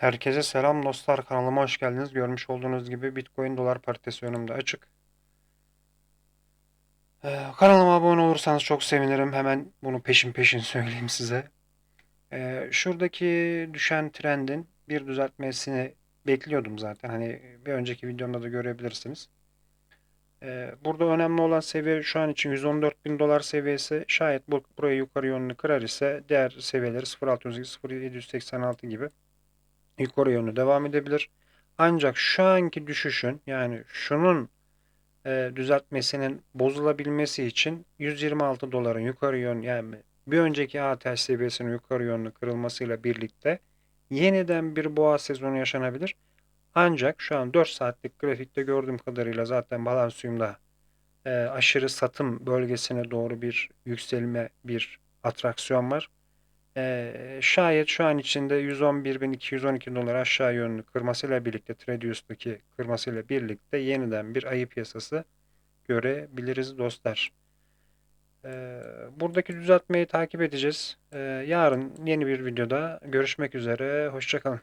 Herkese selam dostlar kanalıma hoş geldiniz. Görmüş olduğunuz gibi Bitcoin dolar paritesi önümde açık. Ee, kanalıma abone olursanız çok sevinirim. Hemen bunu peşin peşin söyleyeyim size. Ee, şuradaki düşen trendin bir düzeltmesini bekliyordum zaten. Hani bir önceki videomda da görebilirsiniz. Ee, burada önemli olan seviye şu an için 114 bin dolar seviyesi. Şayet bu burayı yukarı yönlü kırar ise diğer seviyeleri 0.608, 0.786 gibi yukarı yönlü devam edebilir. Ancak şu anki düşüşün yani şunun e, düzeltmesinin bozulabilmesi için 126 doların yukarı yön yani bir önceki ATH seviyesinin yukarı yönlü kırılmasıyla birlikte yeniden bir boğa sezonu yaşanabilir. Ancak şu an 4 saatlik grafikte gördüğüm kadarıyla zaten balansiyumda e, aşırı satım bölgesine doğru bir yükselme, bir atraksiyon var. Ee, şayet şu an içinde 111.212 dolar aşağı yönlü kırmasıyla birlikte Tradius'taki kırmasıyla birlikte yeniden bir ayı piyasası görebiliriz dostlar. Ee, buradaki düzeltmeyi takip edeceğiz. Ee, yarın yeni bir videoda görüşmek üzere. Hoşçakalın.